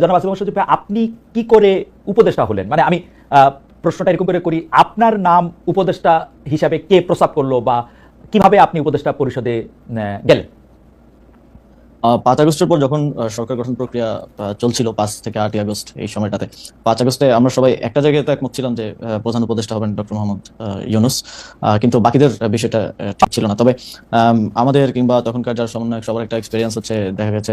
জনাব আসিফ মোহাম্মদ সজীব আপনি কি করে উপদেষ্টা হলেন? মানে আমি প্রশ্নটা এরকম করে করি, আপনার নাম উপদেষ্টা হিসাবে কে প্রস্তাব করল বা কীভাবে আপনি উপদেষ্টা পরিষদে গেলেন? পাঁচ আগস্টের পর যখন সরকার গঠন প্রক্রিয়া চলছিল পাঁচ থেকে আটই আগস্ট এই সময়টাতে, পাঁচ আগস্টে আমরা সবাই একটা জায়গায় একমত ছিলাম যে প্রধান উপদেষ্টা হবেন ডক্টর মোহাম্মদ ইউনুস। কিন্তু বাকিদের বিষয়টা ঠিক ছিল না। তবে আমাদের কিংবা তখনকার যারা সমন্বয়ক, সবার একটা এক্সপিরিয়েন্স হচ্ছে, দেখা গেছে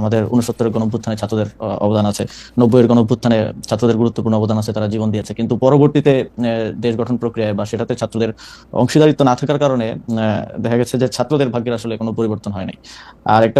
আমাদের উনসত্তরের গণঅভ্যুত্থানে ছাত্রদের অবদান আছে, নব্বইয়ের গণঅভ্যুত্থানে ছাত্রদের গুরুত্বপূর্ণ অবদান আছে, তারা জীবন দিয়েছে। কিন্তু পরবর্তীতে দেশ গঠন প্রক্রিয়ায় বা সেটাতে ছাত্রদের অংশীদারিত্ব না থাকার কারণে দেখা গেছে যে ছাত্রদের ভাগ্যের আসলে কোনো পরিবর্তন হয় নাই। আর একটা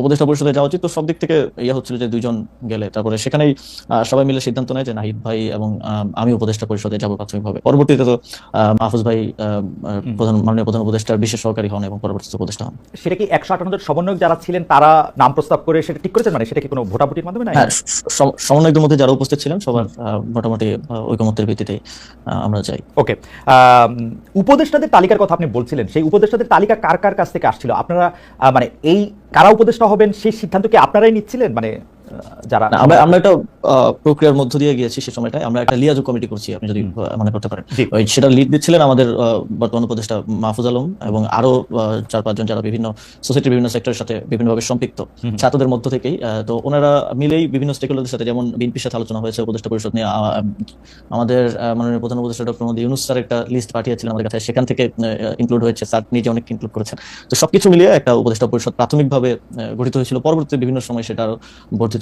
উপদেষ্টা পরিষদে যাওয়া উচিত। তো সব দিক থেকে ইয়ে হচ্ছিল যে দুইজন গেলে। তারপরে সেখানেই সবাই মিলে সিদ্ধান্ত নেয় যে নাহিদ ভাই এবং আমি উপদেষ্টা পরিষদে যাব প্রাথমিকভাবে। পরবর্তীতে তো মাহফুজ ভাই প্রধান মাননীয় প্রধান উপদেষ্টার বিশেষ সহকারী হন এবং পরবর্তীতে উপদেষ্টা হন। সেটা কি একশো আটান্ন সমন্বয়ক যারা ছিলেন তারা নাম প্রস্তাব করে সেটা ঠিক করেছেন? মানে সেটা কি কোনো ভোটাভুটির মাধ্যমে না হ্যাঁ সমন্বয়কদের মধ্যে যারা উপস্থিত ছিলেন সবার মোটামুটি ঐকমত্যের ভিত্তিতে আমরা যাই। ওকে উপদেষ্টাদের তালিকার কথা আপনি বলছিলেন। সেই উপদেষ্টাদের তালিকা কার কার কাছ থেকে আসছিল? আপনারা মানে এই কারা উপদেষ্টা হবেন সেই সিদ্ধান্ত কি আপনারাই নিচ্ছিলেন? মানে যারা আমরা আমরা একটা প্রক্রিয়ার মধ্য দিয়ে গিয়েছি সে সময়টায়। আমরা একটা লিয়াজু কমিটি করছি আপনি যদি মনে করতে পারেন। সেটা লিড দিচ্ছিলেন আমাদের বর্তমান উপদেষ্টা মাহফুজ আলম এবং আরও চার পাঁচজন যারা বিভিন্ন সোসাইটির বিভিন্ন সেক্টরের সাথে বিভিন্নভাবে সম্পৃক্ত ছাত্রদের মধ্য থেকেই তো ওনারা মিলেই বিভিন্ন স্টেকহোল্ডারদের সাথে যেমন বিএনপির সাথে আলোচনা হয়েছে উপদেষ্টা পরিষদ নিয়ে আমাদের মাননীয় প্রধান উপদেষ্টা ডক্টর মোহাম্মদ ইউনুস স্যার একটা লিস্ট পাঠিয়েছিলেন আমাদের কাছে। সেখান থেকে ইনক্লুড হয়েছে স্যার নিজে অনেক ইনক্লুড করেছেন। তো সবকিছু মিলিয়ে একটা উপদেষ্টা পরিষদ প্রাথমিকভাবে গঠিত হয়েছিল। পরবর্তী বিভিন্ন সময় সেটা আরও বর্ধিত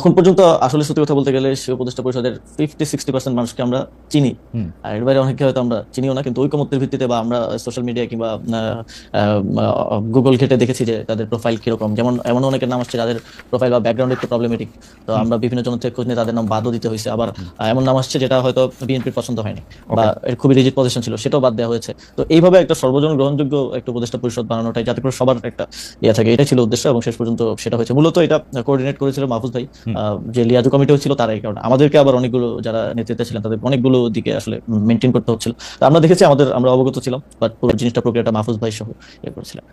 এখন পর্যন্ত আসলে সত্যি কথা বলতে গেলে সে উপদেষ্টা পরিষদের ফিফটি সিক্সটি পার্সেন্ট মানুষকে আমরা চিনি। আর এর বাইরে অনেকে হয়তো আমরা চিনিও না কিন্তু ঐকমত্যের ভিত্তিতে বা আমরা সোশ্যাল মিডিয়া কিংবা গুগল ঘেটে দেখেছি যে তাদের প্রোফাইল কীরকম। যেমন এমন অনেকের নাম আসছে যাদের প্রোফাইল বা ব্যাকগ্রাউন্ড একটু প্রবলেমেটিক তো আমরা বিভিন্ন জন থেকে খোঁজ নিয়ে তাদের নাম বাদও দিতে হয়েছে। আবার এমন নাম আসছে যেটা হয়তো বিএনপির পছন্দ হয়নি বা এর খুবই রিজিট পজিশন ছিল সেটাও বাদ দেওয়া হয়েছে। তো এইভাবে একটা সর্বজন গ্রহণযোগ্য একটা উপদেষ্টা পরিষদ বানানোটাই যাতে করে সবার একটা ইয়ে থাকে এটা ছিল উদ্দেশ্য এবং শেষ পর্যন্ত সেটা হয়েছে। মূলত এটা কোঅর্ডিনেট করেছিল মাহফুজ ভাই। যে লিয়াজু কমিটিও ছিল তারা এই কারণে আমাদেরকে আবার অনেকগুলো যারা নেতৃত্বে ছিলেন তাদের অনেকগুলো দিকে আসলে মেনটেন করতে হচ্ছিল। আমরা দেখেছি আমাদের, আমরা অবগত ছিলাম বাট পুরো জিনিসটা প্রক্রিয়াটা মাহফুজ ভাই সহ ইয়ে করেছিলেন।